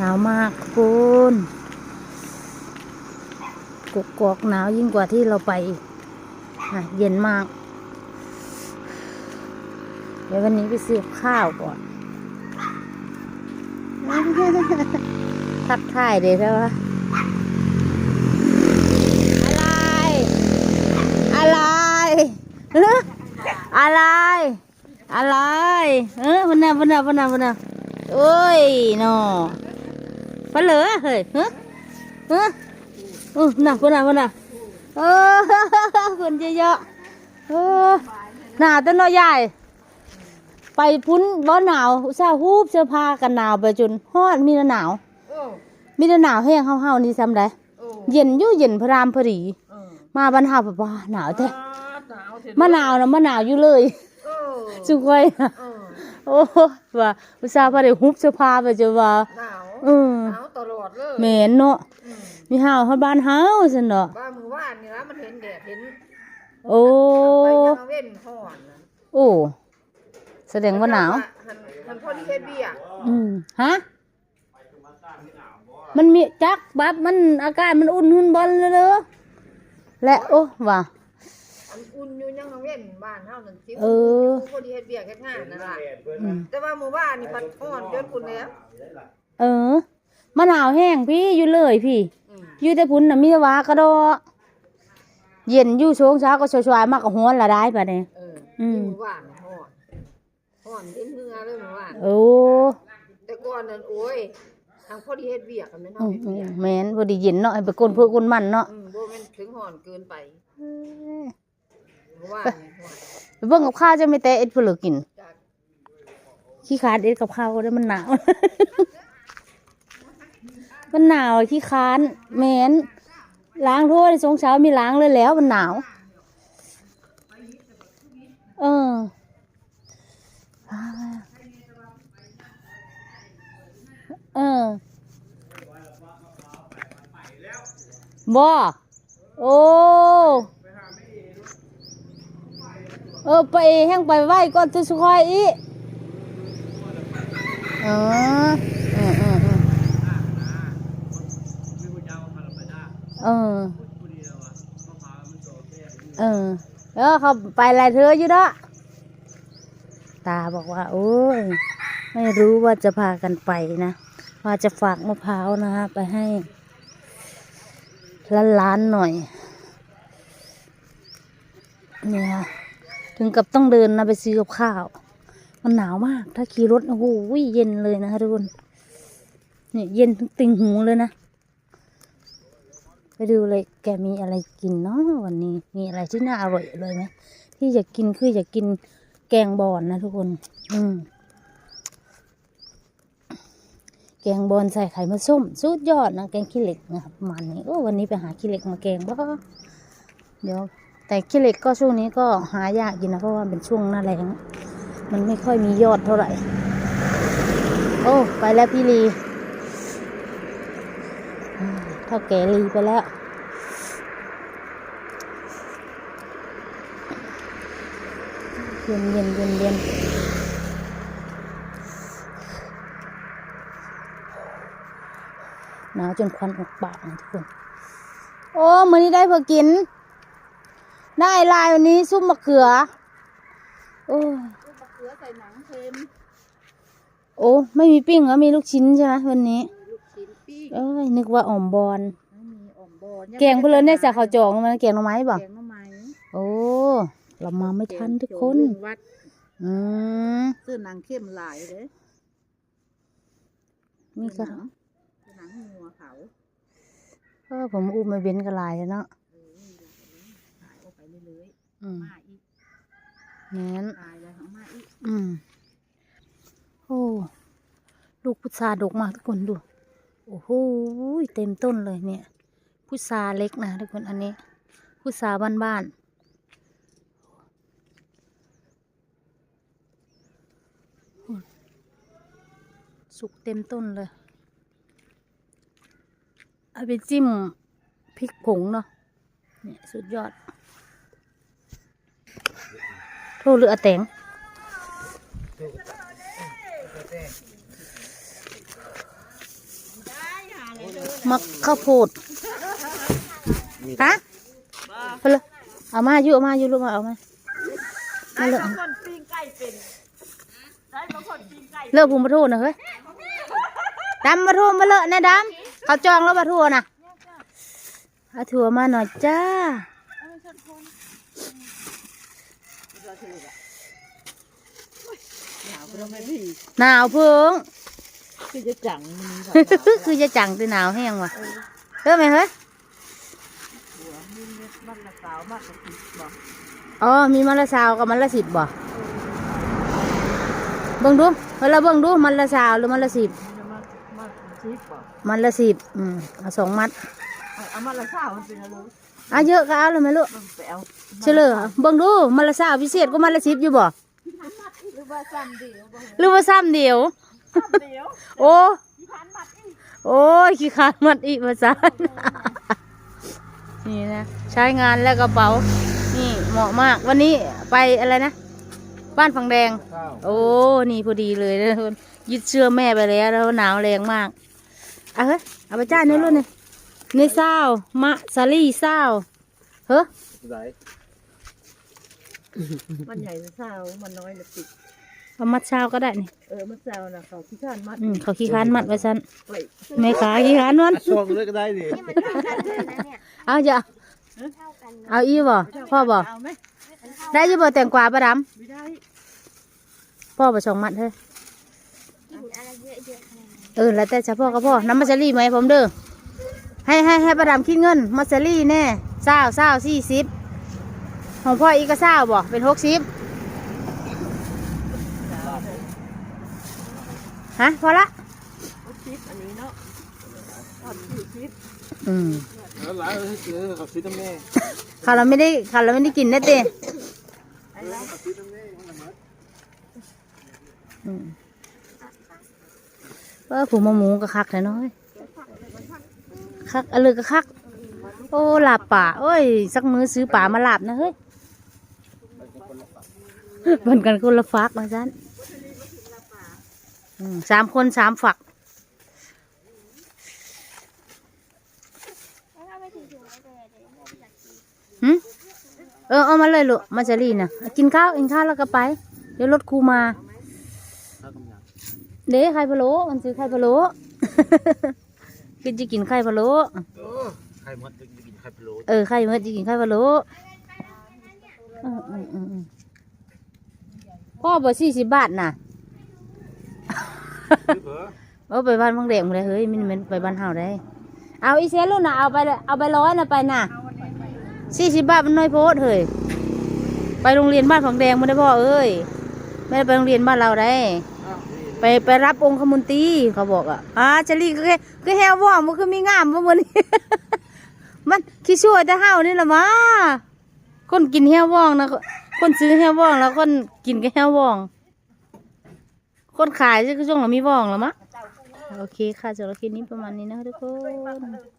หนาวมากคุณกกอกหนาวยิ่งกว่าที่เราไปค่ะเย็นมาก เดี๋ยววันนี้ไปซื้อข้าวก่อน ทักทายเดี๋ยวใช่ปะอะไร อะไรเอ้ออะไร อะไร เออวันน่ะวันน่ะวันน่ะวันน่ะโอ้ยนอ ปลาเหลือเฮ้ยเฮ้ยเฮ้ยเออน่ะวันน่ะวันน่ะเออคนเยอะๆเออหนาวต้นน้อยใหญ่ไปพุ้นบ่หนาวอุตส่าห์ฮูบเสื้อผ้ากันหนาวไปจนฮอดมีแต่หนาวโอ้มีแต่หนาวแห้งเฮาๆนี่ซ้ำได้โอ้เย็นอยู่เย็นพระรามพอดีเออมาบรรหาแบบว่าหนาวแท้หนาวเถอะมะนาวนะมะนาวอยู่เลยเออสุกไว้เออโอ้ว่าอุตส่าห์พอได้ฮุบเสื้อผ้าไปจะว่าหนาวอืม หนาวตลอดเลยแม่นเนาะอืมมีห้าวเฮาบ้านเฮาซั่นเนาะบ้านมือว่านนี่นะมันเห็นแดดเห็นโอ้ไปยังเว้นห่อนน่ะโอ้แสดงว่าหนาวหันหันพอดีเฮ็ดเบี้ยอืมฮะมันมีจักบับมันอากาศมันอุ่นหุ่นบอลเลยเด้อและโอ้ว่าอันอุ่นอยู่ยังเว้นบ้านเฮานั่นสิเออพอดีเฮ็ดเบี้ยเฮ็ดงานนั่นล่ะอืมแต่ว่ามือว่านนี่มันห่อนจนปุ่นแล้วเออ มะนาวแห้งพี่อยู่เลยพี่อืมอยู่แต่พุ่นน่ะมีแต่ว่ากระโดดเย็นอยู่ช่วงเช้าก็ชวายๆมากกับหัวละได้ปะเนี่ยเอออืมมือว่านห่อนห่อนเห็นเหงื่อเลยมือว่านโอ้แต่ก่อนนั้นโอ้ยทางพอดีเฮ็ดเบี้ยกันแม่นอืเฮามเฮ็ดอืเบี้ยมแม่นพอดีเย็นเนาะให้ไปกลนเพื่อกลนมันเนาะอืมบ่แม่นถึงห่อนเกินไปเพราะว่านี่ห่อนไปเบิ่งกับข้าวจะไม่แต่เอ็ดเพื่อกินจากขี้คร้านเอ็ดกับข้าวก็ได้มันหนาว มันหนาวขี้ค้านแม่นล้างถ้วยสงเช้ามีล้างเลยแล้วมันหนาว เออเออบ่โอ้เออไปแห้งไปไหวก่อนจะสุคอยอีอ๋อเออเออเออ เออ เออเออเขาไปอะไรเธออยู่เนาะตาบอกว่า โอ้ย ไม่รู้ว่าจะพากันไปนะ ว่าจะฝากมะพร้าวนะฮะ ไปให้ล้านๆหน่อย เนี่ยค่ะถึงกับต้องเดินนะไปซื้อกับข้าว มันหนาวมาก ถ้าขี่รถ โอ้โหเย็นเลยนะคะทุกคน เนี่ย เย็นถึงติ่งหูเลยนะ ไปดูเลยแกมีอะไรกินเนาะวันนี้มีอะไรที่น่าอร่อยเลยไหมที่อยากกินคืออยากกินแกงบอนนะทุกคน อืมแกงบอนใส่ไข่มะส้มสุดยอดนะแกงขี้เหล็กนะครับมันนี้โอ้วันนี้ไปหาขี้เหล็กมาแกงบ้าเดี๋ยว แต่ขี้เหล็กก็ช่วงนี้ก็หายากอยู่นะเพราะว่าเป็นช่วงหน้าแรงมันไม่ค่อยมียอดเท่าไหร่ โอ้ ไปแล้วพี่ลี เท่าแก่ลีไปแล้ว เย็นเย็นเย็นเย็นหนาวจนควันออกปากนะทุกคน โอ้มื้อนี้ได้เพื่อกิน ได้ลายวันนี้ซุปมะเขือ โอ้มะเขือใส่หนังเค็มโอ้ ไม่มีปิ้งเหรอมีลูกชิ้นใช่ไหมวันนี้ลูกชิ้นปิ้ง เอ้ยนึกว่าอ่อมบอลไม่มีอ่อมบอลแกงเพลินได้จากข้าวจองมันแกงหน่อไม้บ่แกงหน่อไม้โอ้เรามาไม่ทันทุกคนเดี๋ยวลุงวัดอืมซื้อหนังเข้มหลายเลยมีกระหนังหนังงัวเขาเออผมอุ้มไม่เว้นกระลายเนาะเออมีหลายเลยขายออกไปเรื่อยอืมๆมาอีกงั้นตายแล้วเอามาอีกอืมโอ้ลูกพุทราดกมากทุกคนดู โอ้โหเต็มต้นเลยเนี่ยพุทราเล็กนะทุกคนอันนี้พุทราบ้านๆสุกเต็มต้นเลยเอาไปจิ้มพริกผงเนาะเนี่ยสุดยอดโทษเรืออาแตง มักข้าวโพดฮะไปเลยเอามาอยู่เอามาอยู่ลูกมาเอามามาเลยคนปิ้งไก่เป็นได้บางคนปิ้งไก่เลิกพุงมาทูนะเฮ้ยดำมาทูมาเลอะนะดำเขาจองแล้วมาทูนะเอาถั่วมาหน่อยจ้าหนาวก็ไม่พี่หนาวเพิ่ง คือจะจังมันค่ะคือจะจังตีหนาวแห้งว่ะเฮ้ยไหมเฮ้ยหัวมีเม็ดมันละสาวมากกว่าสิบบอกอ๋อมีมันละสาวกับมันละสิบบ่เบิ่งดูเวลาเบิ่งดูมันละสาวหรือมันละสิบมันจะมากมากกว่าสิบบอกมันละสิบอืมเอาสองมัดเอาเอามาละสาวมันเป็นอะไรเอาเยอะก็เอาเลยไหมลูกมันไปเอาเฉลยเบิ่งดูมันละสาวพิเศษก็มันละสิบอยู่บ่หรือว่าซ้ำเดียวบ่หรือว่าซ้ำเดียวซ้ำ เดียวโอ้ที่พันบัตรอีกโอ้ยขี้ขานมัดอีกภาษานี่นะใช้งานแล้วกระเป๋า นี่เหมาะมาก วันนี้ไปอะไรนะ บ้านฝังแดง โอ้ นี่พอดีเลยนะคนยึดเชื่อแม่ไปแล้วแล้วหนาวแรงมากเอาเฮ้ยเอาไปจ้าเนื้อรุ่นนี่ในเศร้ามะซาลี่เศร้าเฮ้ยไหนมันใหญ่ละสาวมันน้อยละสิบ เอามัดเช้าก็ได้นี่เออมันสาวนะเขาที่ข้านมัดอืมเขาขี้ค้านมัดไว้ซันไว้แม่ขาขี้ค้านมันช่วงเลยก็ได้ดิเอาจะเอาอีบ่พ่อบ่เอาไหมได้อยี่บ่แตงกวาประดไม่ได้ำพ่อประสองมัดเฮ้ยเออแล้วแต่เฉพาะกับพ่อน้ำมัสซารี่ไหมผมเด้อให้ให้ให้ประดำคิดเงินมัสซารี่แน่เศร้าเศร้าสี่สิบของพ่ออีกก็เศร้าบ่เป็นหกสิบ ฮะพอละสิบอันนี้เนาะตอนสี่สิบอืมแล้วหลายเออเออเขาซื้อตั้งแม่เขาเราไม่ได้เขาเราไม่ได้กินนะเต้อืมเออผูมาหมูก็คักเลยน้อยคักอะไรก็คัก โอ้ลาบป่าโอ้ย สักมื้อซื้อป่ามาลาบนะเฮ้ยเหมือนกันคนละฟักนะจ๊ะอืม สามคนสามฝักหืมเออเอามาเลยลูกมาจะรีนะกินข้าวกินข้าวแล้วก็ไป เดี๋ยวรถครูมาถ้ากำลังเด้ไข่พะโล้มันซื้อไข่พะโล้คือจะกินไข่พะโล้โอ้ใครมัดจะกินไข่พะโล้เออไข่เมื่อจะกินไข่พะโล้เออเออเออเออพ่อบอกสี่สิบบาทน่ะซื้อ เอาไปบ้านบางแดงมาเลยเฮ้ยมันมันไปบ้านเฮาได้ เอาอีเซลูกน่ะเอาไปเอาไปร้อยน่ะไปน่ะสี่สิบบาทมันน้อยโพดเฮ้ยไปโรงเรียนบ้านของแดงไม่ได้พ่อเอ้ยไม่ได้ไปโรงเรียนบ้านเราได้ ไปไปรับองค์ขมุนตีเขาบอกอะอ่าเจลีก็แค่คือแฮวว่องมันคือมีงามบ่มื้อนมันขี้ช่วยแต่เฮานี่ละมาคนกินแฮวว่องนะคนซื้อแฮวว่องแล้วคนกินก็แฮวว่อง คนขายก็ช่วงเรามีว่องแล้วมะโอเคค่ะสำหรับคลิปนี้ประมาณนี้นะทุกคน